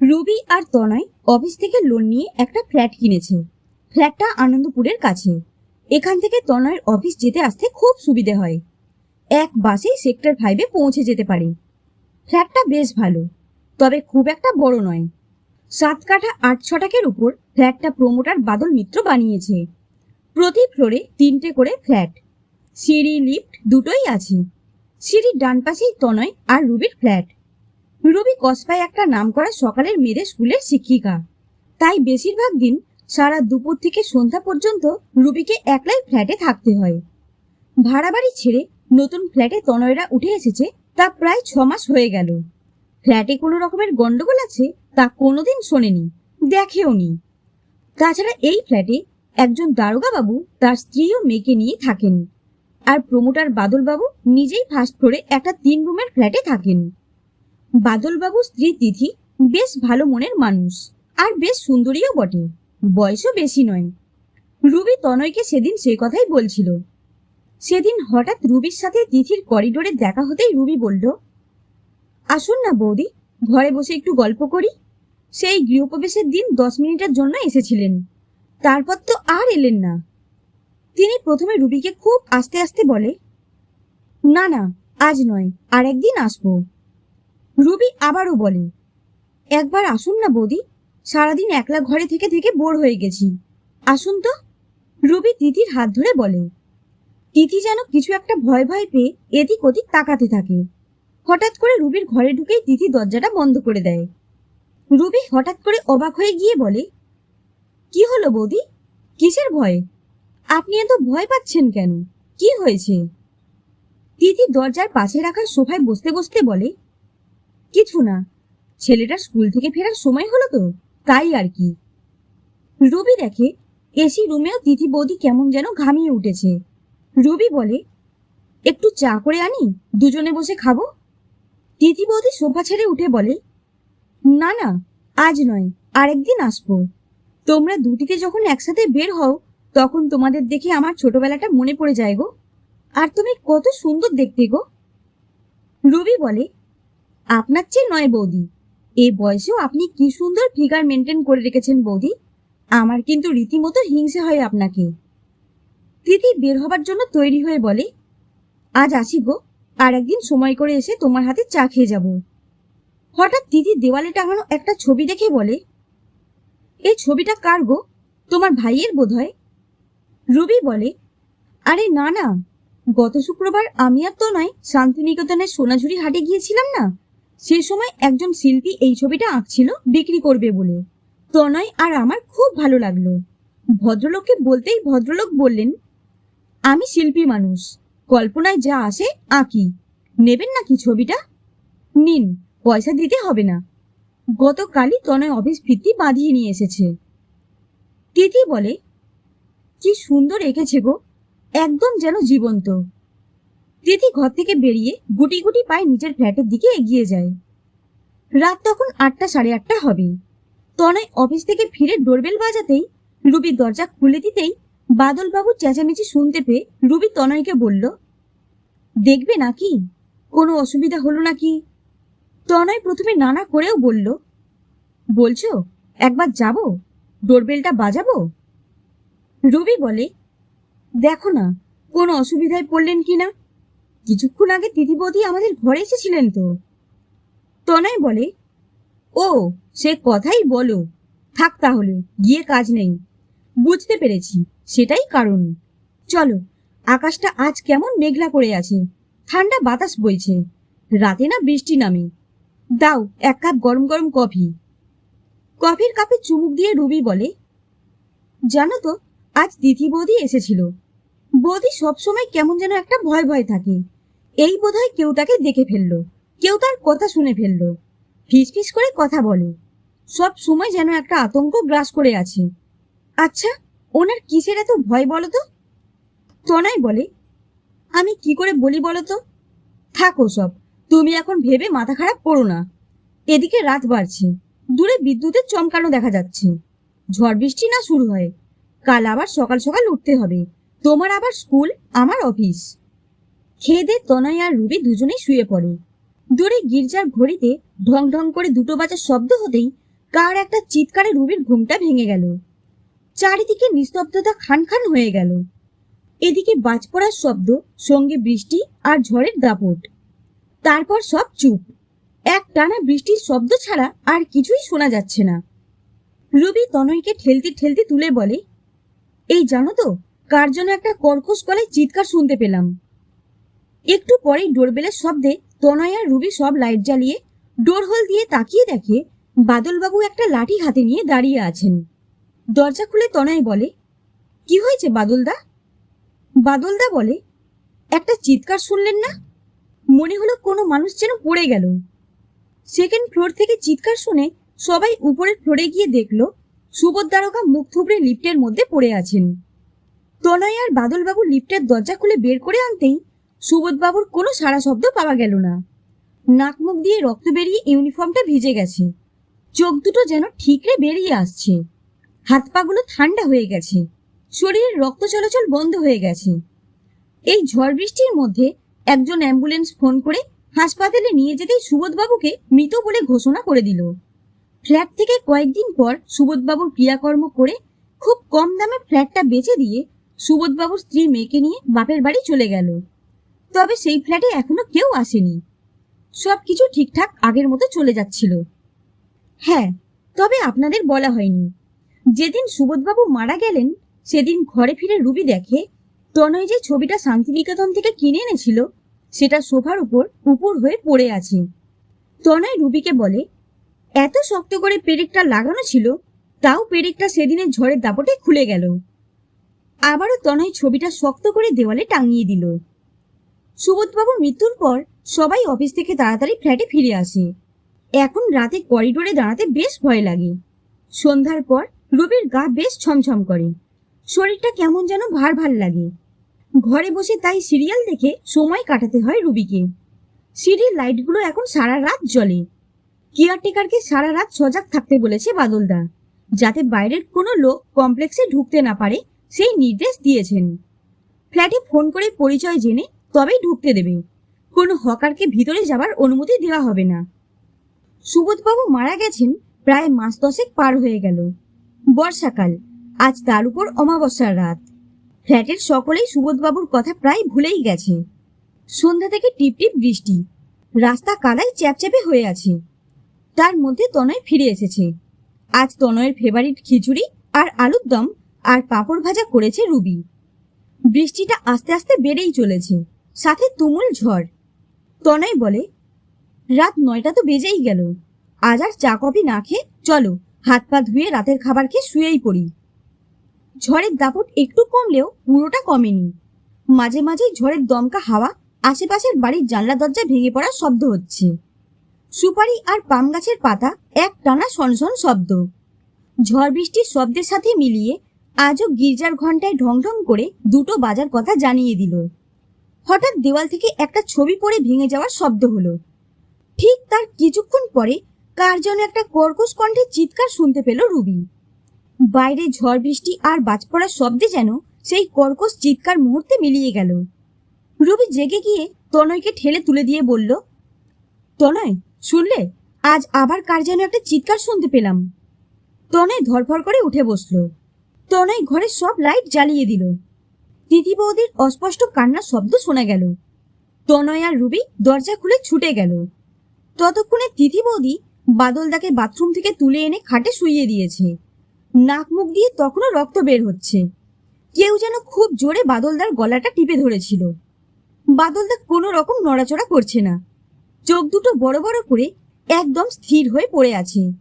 Ruby আর Tanay office থেকে loan নিয়ে একটা ফ্ল্যাট কিনেছে। ফ্ল্যাটটা আনন্দপুরের কাছে। এখান থেকে তনয়ের অফিস যেতে আসতে খুব সুবিধে হয়। এক বাসেই সেক্টর ফাইভে পৌঁছে যেতে পারে। ফ্ল্যাটটা বেশ ভালো, তবে খুব একটা বড় নয়। সাত কাঠা আট ছটাকের উপর ফ্ল্যাটটা প্রমোটার বাদল মিত্র বানিয়েছে। প্রতি ফ্লোরে তিনটে করে ফ্ল্যাট সিঁড়ি লিফট দুটোই আছে। সিঁড়ির ডান পাশেই তনয় আর রুবির ফ্ল্যাট রুবি কসবায় একটা নামকরা সকালের মেয়েদের স্কুলের শিক্ষিকা। তাই বেশিরভাগ দিন সারা দুপুর থেকে সন্ধ্যা পর্যন্ত রুবিকে একলাই ফ্ল্যাটে থাকতে হয়। ভাড়া বাড়ি ছেড়ে নতুন ফ্ল্যাটে তনয়রা উঠে এসেছে, তা প্রায় ছ মাস হয়ে গেল। ফ্ল্যাটে কোনো রকমের গন্ডগোল আছে তা কোনোদিন শোনেনি দেখেওনি তাছাড়া এই ফ্ল্যাটে একজন দারোগা বাবু তার স্ত্রী ও মেয়েকে নিয়ে থাকেন। আর প্রমোটার বাদলবাবু নিজেই ফার্স্ট ফ্লোরে একটা তিন রুমের ফ্ল্যাটে থাকেন। বাদলবাবু স্ত্রী তিথি বেশ ভালো মনের মানুষ আর বেশ সুন্দরীও বটে। বয়সও বেশি নয়। রুবি তনয়কে সেদিন সেই কথাই বলছিল। সেদিন হঠাৎ রুবির সাথে তিথির করিডোরে দেখা হতেই রুবি বলল, আসুন না বৌদি, ঘরে বসে একটু গল্প করি। সেই গৃহপ্রবেশের দিন দশ মিনিটের জন্য এসেছিলেন। তারপর তো আর এলেন না। তিনি প্রথমে রুবিকে খুব আস্তে আস্তে বলে, না না, আজ নয় আর একদিন আসব। রুবি আবারও বলে, একবার আসুন না বৌদি, সারাদিন একলা ঘরে থেকে থেকে বোর হয়ে গেছি। আসুন তো। রুবি তিথির হাত ধরে বলে, তিথি যেন কিছু একটা ভয় ভয় পেয়ে এদিক ওদিক তাকাতে থাকে। হঠাৎ করে রুবির ঘরে ঢুকেই তিথি দরজাটা বন্ধ করে দেয়। রুবি হঠাৎ করে অবাক হয়ে গিয়ে বলে, কি হলো বৌদি? কিসের ভয়? আপনি এত ভয় পাচ্ছেন কেন? কি হয়েছে? তিথি দরজার পাশে রাখা সোফায় বসতে বসতে বলে কিছু না। ছেলেটার স্কুল থেকে ফেরার সময় হলো তো, তাই আর কি। রুবি দেখে, এসি রুমেও তিথি বৌদি কেমন যেন ঘামিয়ে উঠেছে। রুবি বলে, একটু চা করে আনি, দুজনে বসে খাব? তিথি বৌদি সোফা ছেড়ে উঠে বলে, না না, আজ নয়, আরেকদিন আসব। তোমরা দুটিতে যখন একসাথে বের হও, তখন তোমাদের দেখে আমার ছোটবেলাটা মনে পড়ে যায় গো। আর তুমি কত সুন্দর দেখতে গো। রুবি বলে আপনার চেয়ে নয় বৌদি। এ বয়সেও আপনি কি সুন্দর ফিগার মেনটেন করে রেখেছেন বৌদি? আমার কিন্তু রীতিমতো হিংসে হয় আপনাকে। তিথি বের হবার জন্য তৈরি হয়ে বলে, আজ আসি গো, আর একদিন সময় করে এসে তোমার হাতে চা খেয়ে যাব। হঠাৎ তিথি দেওয়ালে টাঙানো একটা ছবি দেখে বলে এই ছবিটা কার গো? তোমার ভাইয়ের বোধ হয় রুবি বলে, আরে না না, গত শুক্রবার আমি আর তো নয়, শান্তিনিকেতনের সোনাঝুরি হাটে গিয়েছিলাম না? সে সময় একজন শিল্পী এই ছবিটা আঁকছিল, বিক্রি করবে বলে। তনয় আর আমার খুব ভালো লাগল। ভদ্রলোককে বলতেই ভদ্রলোক বললেন, আমি শিল্পী মানুষ, কল্পনায় যা আসে আঁকি। নেবেন নাকি ছবিটা? নিন, পয়সা দিতে হবে না। গতকালই তনয় অফিস ফিরতি বাঁধিয়ে নিয়ে এসেছে। তিথি বলে, কি সুন্দর এঁকেছে গো, একদম যেন জীবন্ত। তিথি ঘর থেকে বেরিয়ে গুটি গুটি পায়ে নিজের ফ্ল্যাটের দিকে এগিয়ে যায়। রাত তখন আটটা সাড়ে আটটা হবে। তনয় অফিস থেকে ফিরে ডোরবেল বাজাতেই রুবি দরজা খুলে দিতেই বাদলবাবু চেঁচামেচি শুনতে পেয়ে রুবি তনয়কে বলল, দেখবে নাকি? কোনো অসুবিধা হলো নাকি? তনয় প্রথমে নানা করেও বলল, বলছো, একবার যাব? ডোরবেলটা বাজাবো? রুবি বলে, দেখো না, কোনো অসুবিধায় পড়লেন কি না কিছুক্ষণ আগে দিদিবদি আমাদের ঘরে এসেছিলেন তো। তনয় বলে, ও, সে কথাই বলো। থাক তাহলে, গিয়ে কাজ নেই। বুঝতে পেরেছি, সেটাই কারণ। চলো, আকাশটা আজ কেমন মেঘলা করে আছে। ঠান্ডা বাতাস বইছে। রাতে না বৃষ্টি নামে। দাও, এক কাপ গরম গরম কফি। কফির কাপে চুমুক দিয়ে রুবি বলে, জানো তো, আজ দিদি বৌদি এসেছিল। বৌদি সবসময় কেমন যেন একটা ভয় ভয় থাকে। এই বোধহয় কেউ তাকে দেখে ফেলল। কেউ তার কথা শুনে ফেলল। ফিস করে কথা বলে। সব সময় যেন একটা আতঙ্ক গ্রাস করে আছে। আচ্ছা ওনার কিসের এত ভয় বলো তো? তনয় বলে, আমি কি করে বলি বলো তো? থাকো সব, তুমি এখন ভেবে মাথা খারাপ করো না। এদিকে রাত বাড়ছে, দূরে বিদ্যুতের চমকানো দেখা যাচ্ছে। ঝড় বৃষ্টি না শুরু হয়, কাল আবার সকাল সকাল উঠতে হবে। তোমার আবার স্কুল, আমার অফিস। খেয়ে দে, তনয় আর রুবি দুজনেই শুয়ে পড়ে। দূরে গির্জার ঘড়িতে ঢং ঢং করে দুটো বাজার শব্দ হতেই কার একটা চিৎকারে রুবির ঘুমটা ভেঙে গেল। চারিদিকে নিস্তব্ধতা খান খান হয়ে গেল। এদিকে বাজ পড়ার শব্দ, সঙ্গে বৃষ্টি আর ঝড়ের দাপট। তারপর সব চুপ। এক টানা বৃষ্টির শব্দ ছাড়া আর কিছুই শোনা যাচ্ছে না। রুবি তনয়কে ঠেলতে ঠেলতে তুলে বলে, এই জানো তো, কার জন্য একটা কর্কশ গলায় চিৎকার শুনতে পেলাম। একটু পরেই ডোরবেলের শব্দে তনয় আর রুবি সব লাইট জ্বালিয়ে ডোর হোল দিয়ে তাকিয়ে দেখে বাদলবাবু একটা লাঠি হাতে নিয়ে দাঁড়িয়ে আছেন। দরজা খুলে তনয় বলে, কি হয়েছে বাদলদা? বাদলদা বলে, একটা চিৎকার শুনলেন না? মনে হলো কোনো মানুষ যেন পড়ে গেল। সেকেন্ড ফ্লোর থেকে চিৎকার শুনে সবাই উপরের ফ্লোরে গিয়ে দেখল, সুবোধ দ্বারকা মুখ থুবড়ে লিফটের মধ্যে পড়ে আছেন। তনয় আর বাদলবাবু লিফটের দরজা খুলে বের করে আনতেই সুবোধবাবুর কোনো সারা শব্দ পাওয়া গেল না। নাক মুখ দিয়ে রক্ত বেরিয়ে ইউনিফর্মটা ভিজে গেছে। চোখ দুটো যেন ঠিকরে বেরিয়ে আসছে। হাত পাগুলো ঠান্ডা হয়ে গেছে। শরীরের রক্ত চলাচল বন্ধ হয়ে গেছে। এই ঝড় বৃষ্টির মধ্যে একজন অ্যাম্বুলেন্স ফোন করে হাসপাতালে নিয়ে যেতেই সুবোধবাবুকে মৃত বলে ঘোষণা করে দিল। ফ্ল্যাট থেকে কয়েকদিন পর সুবোধবাবুর ক্রিয়াকর্ম করে খুব কম দামে ফ্ল্যাটটা বেচে দিয়ে সুবোধবাবুর স্ত্রী মেয়েকে নিয়ে বাপের বাড়ি চলে গেল। তবে সেই ফ্ল্যাটে এখনও কেউ আসেনি। সব কিছু ঠিকঠাক আগের মতো চলে যাচ্ছিল। হ্যাঁ তবে আপনাদের বলা হয়নি। যেদিন সুবোধবাবু মারা গেলেন, সেদিন ঘরে ফিরে রুবি দেখে, তনয় যে ছবিটা শান্তিনিকেতন থেকে কিনে এনেছিল, সেটা সোফার উপর উপর হয়ে পড়ে আছে। তনয় রুবিকে বলে, এত শক্ত করে পেরেকটা লাগানো ছিল, তাও পেরেকটা সেদিনের ঝড়ের দাপটে খুলে গেল। আবারও তনয় ছবিটা শক্ত করে দেওয়ালে টাঙিয়ে দিল। সুবোধবাবুর মৃত্যুর পর সবাই অফিস থেকে তাড়াতাড়ি ফ্ল্যাটে ফিরে আসে। এখন রাতে করিডোরে দাঁড়াতে বেশ ভয় লাগে। সন্ধ্যার পর রুবির গা বেশ ছমছম করে। শরীরটা কেমন যেন ভার ভার লাগে। ঘরে বসে তাই সিরিয়াল দেখে সময় কাটাতে হয় রুবিকে। সিঁড়ির লাইটগুলো এখন সারা রাত জ্বলে। কেয়ারটেকারকে সারা রাত সজাগ থাকতে বলেছে বাদলদা, যাতে বাইরের কোনো লোক কমপ্লেক্সে ঢুকতে না পারে, সেই নির্দেশ দিয়েছেন। ফ্ল্যাটে ফোন করে পরিচয় জেনে তবেই ঢুকতে দেবে। কোনো হকারকে ভিতরে যাবার অনুমতি দেওয়া হবে না। সুবোধবাবু মারা গেছেন প্রায় মাস দশেক পার হয়ে গেল। বর্ষাকাল, আজ তার উপর অমাবস্যার রাত। ফ্ল্যাটের সকলেই সুবোধবাবুর কথা প্রায় ভুলেই গেছে। সন্ধ্যা থেকে টিপটিপ বৃষ্টি। রাস্তা কাদায় চ্যাপচ্যাপে হয়ে আছে। তার মধ্যে তনয় ফিরে এসেছে। আজ তনয়ের ফেভারিট খিচুড়ি আর আলুর দম আর পাঁপড় ভাজা করেছে রুবি। বৃষ্টিটা আস্তে আস্তে বেড়েই চলেছে। সাথে তুমুল ঝড়। তনয় বলে, রাত নয়টা তো বেজেই গেল। আজ আর চা কফি না খেয়ে চলো, হাত পা ধুয়ে রাতের খাবার খেয়ে শুয়েই পড়ি। ঝড়ের দাপট একটু কমলেও পুরোটা কমেনি। মাঝে মাঝে ঝড়ের দমকা হাওয়া আশেপাশের বাড়ির জানলা দরজা ভেঙে পড়ার শব্দ হচ্ছে। সুপারি আর পাম গাছের পাতা এক টানা সনসন শব্দ। ঝড় বৃষ্টির শব্দের সাথে মিলিয়ে আজও গির্জার ঘন্টায় ঢং ঢং করে দুটো বাজার কথা জানিয়ে দিল। হঠাৎ দেওয়াল থেকে একটা ছবি পড়ে ভেঙে যাওয়ার শব্দ হলো। ঠিক তার কিছুক্ষণ পরে কার যেন একটা কর্কশ কণ্ঠে চিৎকার শুনতে পেল রুবি। বাইরে ঝড় বৃষ্টি আর বাজ পড়ার শব্দে যেন সেই কর্কশ চিৎকার মুহূর্তে মিলিয়ে গেল। রুবি জেগে গিয়ে তনয়কে ঠেলে তুলে দিয়ে বলল, তনয়, শুনলে? আজ আবার কার যেন একটা চিৎকার শুনতে পেলাম। তনয় ধরফর করে উঠে বসল। তনয় ঘরে সব লাইট জ্বালিয়ে দিল। তিথি বৌদির অস্পষ্ট কান্নার শব্দ শোনা গেল। তনয় আর রুবি দরজা খুলে ছুটে গেল। ততক্ষণে তিথি বৌদি বাদলদাকে বাথরুম থেকে তুলে এনে খাটে শুইয়ে দিয়েছে। নাক মুখ দিয়ে তখনও রক্ত বের হচ্ছে। কেউ যেন খুব জোরে বাদলদার গলাটা টিপে ধরেছিল। বাদলদা কোনো রকম নড়াচড়া করছে না। চোখ দুটো বড় বড় করে একদম স্থির হয়ে পড়ে আছে।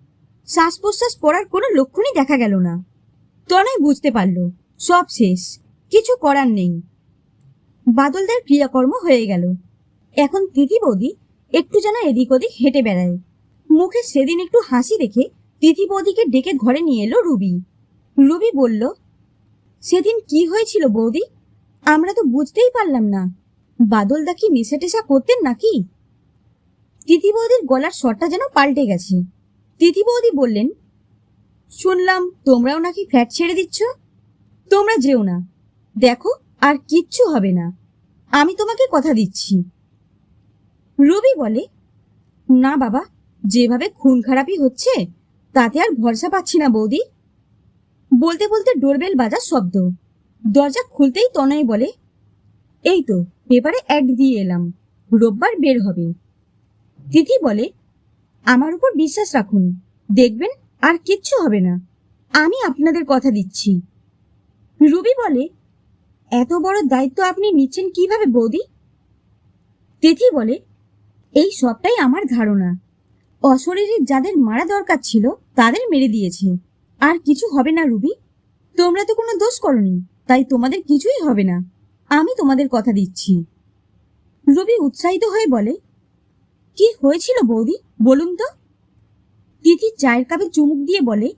শ্বাস প্রশ্বাস পড়ার কোনো লক্ষণই দেখা গেল না। তনয় বুঝতে পারল, সব শেষ। কিছু করার নেই। বাদলদার ক্রিয়াকর্ম হয়ে গেল। এখন তিথি বৌদি একটু যেন এদিক ওদিক হেঁটে বেড়ায়। মুখে সেদিন একটু হাসি রেখে তিথি বৌদিকে ডেকে ঘরে নিয়ে এলো রুবি। রুবি বলল, সেদিন কি হয়েছিল বৌদি? আমরা তো বুঝতেই পারলাম না। বাদলদা কি নেশা টেশা করতেন নাকি? তিথি বৌদির গলার স্বরটা যেন পাল্টে গেছে। তিথি বৌদি বললেন, শুনলাম তোমরাও নাকি ফ্ল্যাট ছেড়ে দিচ্ছ? তোমরা যেও না। দেখো, আর কিচ্ছু হবে না। আমি তোমাকে কথা দিচ্ছি। রবি বলে, না বাবা, যেভাবে খুন খারাপি হচ্ছে, তাতে আর ভরসা পাচ্ছি না বৌদি। বলতে বলতে ডোরবেল বাজার শব্দ। দরজা খুলতেই তনয় বলে, এই তো পেপারে অ্যাড দিয়ে এলাম, রোববার বের হবে। তিথি বলে, আমার উপর বিশ্বাস রাখুন, দেখবেন আর কিচ্ছু হবে না, আমি আপনাদের কথা দিচ্ছি। রুবি বলে এত বড় দায়িত্ব আপনি নিচ্ছেন কীভাবে, বৌদি? তিথি বলে, এই সবটাই আমার ধারণা। অশরীরী যাদের মারা দরকার ছিল, তাদের মেরে দিয়েছে। আর কিছু হবে না, রুবি। তোমরা তো কোনো দোষ করনি, তাই তোমাদের কিছুই হবে না। আমি তোমাদের কথা দিচ্ছি। রুবি উৎসাহিত হয়ে বলে, কি হয়েছিল, বৌদি? বলুন তো? তিথি চায়ের কাপে চুমুক দিয়ে বলে,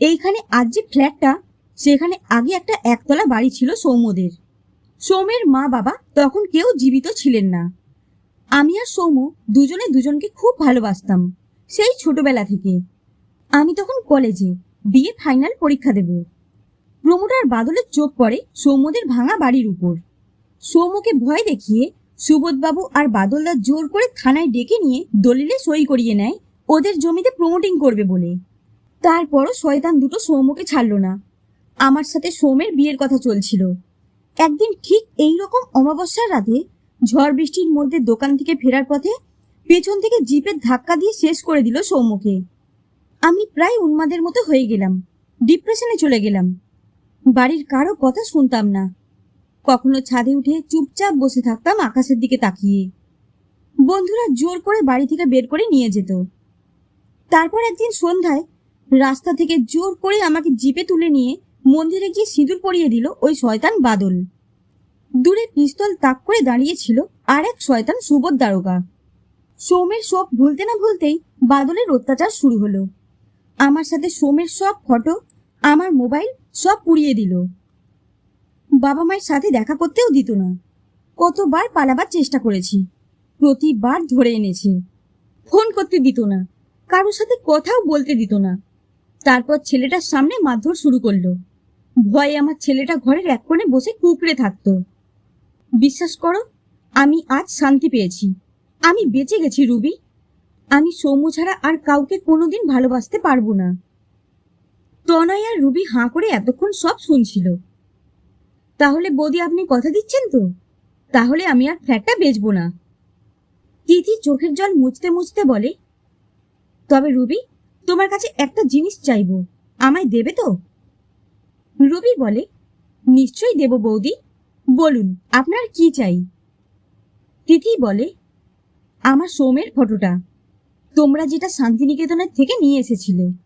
এইখানে আজ যে ফ্ল্যাটটা সেখানে আগে একটা একতলা বাড়ি ছিল সৌম্যদের। সৌমের মা বাবা তখন কেউ জীবিত ছিলেন না। আমি আর সৌম্য দুজনে দুজনকে খুব ভালোবাসতাম, সেই ছোটবেলা থেকে। আমি তখন কলেজে বিয়ে ফাইনাল পরীক্ষা দেব। প্রমোটার বাদলের চোখ পড়ে সৌম্যদের ভাঙা বাড়ির উপর। সৌম্যকে ভয় দেখিয়ে সুবোধবাবু আর বাদলদা জোর করে থানায় ডেকে নিয়ে দলিলে সই করিয়ে নেয়, ওদের জমিতে প্রমোটিং করবে বলে। তারপরও শয়তান দুটো সৌম্যকে ছাড়ল না। আমার সাথে সৌমের বিয়ের কথা চলছিল। একদিন ঠিক এই রকম অমাবস্যার রাতে ঝড় বৃষ্টির মধ্যে দোকান থেকে ফেরার পথে পেছন থেকে জিপের ধাক্কা দিয়ে শেষ করে দিল সৌম্যকে। আমি প্রায় উন্মাদের মতো হয়ে গেলাম, ডিপ্রেশনে চলে গেলাম। বাড়ির কারও কথা শুনতাম না। কখনো ছাদে উঠে চুপচাপ বসে থাকতাম আকাশের দিকে তাকিয়ে। বন্ধুরা জোর করে বাড়ি থেকে বের করে নিয়ে যেত। তারপর একদিন সন্ধ্যায় রাস্তা থেকে জোর করে আমাকে জিপে তুলে নিয়ে মন্দিরে গিয়ে সিঁদুর পরিয়ে দিল ওই শয়তান বাদল। দূরে পিস্তল তাক করে দাঁড়িয়েছিল আর এক শয়তান সুবোধ দারোগা। সোমের সব ভুলতে না ভুলতেই বাদলের অত্যাচার শুরু হলো। আমার সাথে সোমের সব ফটো, আমার মোবাইল সব পুড়িয়ে দিল। বাবা মায়ের সাথে দেখা করতেও দিত না। কতবার পালাবার চেষ্টা করেছি, প্রতিবার ধরে এনেছে। ফোন করতে দিত না, কারোর সাথে কথাও বলতে দিত না। তারপর ছেলেটার সামনে মারধর শুরু করল। ভয়ে আমার ছেলেটা ঘরের এক কোণে বসে কুকড়ে থাকতো। বিশ্বাস করো, আমি আজ শান্তি পেয়েছি। আমি বেঁচে গেছি, রুবি। আমি সৌম্য ছাড়া আর কাউকে কোনোদিন ভালোবাসতে পারব না। তনয় আর রুবি হাঁ করে এতক্ষণ সব শুনছিল। তাহলে বৌদি, আপনি কথা দিচ্ছেন তো? তাহলে আমি আর ফ্ল্যাটটা বেচবো না। তিথি চোখের জল মুছতে মুছতে বলে, তবে রুবি, তোমার কাছে একটা জিনিস চাইব। আমায় দেবে তো? রুবি বলে, নিশ্চয়ই দেব বৌদি। বলুন, আপনার কি চাই? তিথি বলে, আমার সোমের ফটোটা। তোমরা যেটা শান্তিনিকেতনের থেকে নিয়ে এসেছিলে।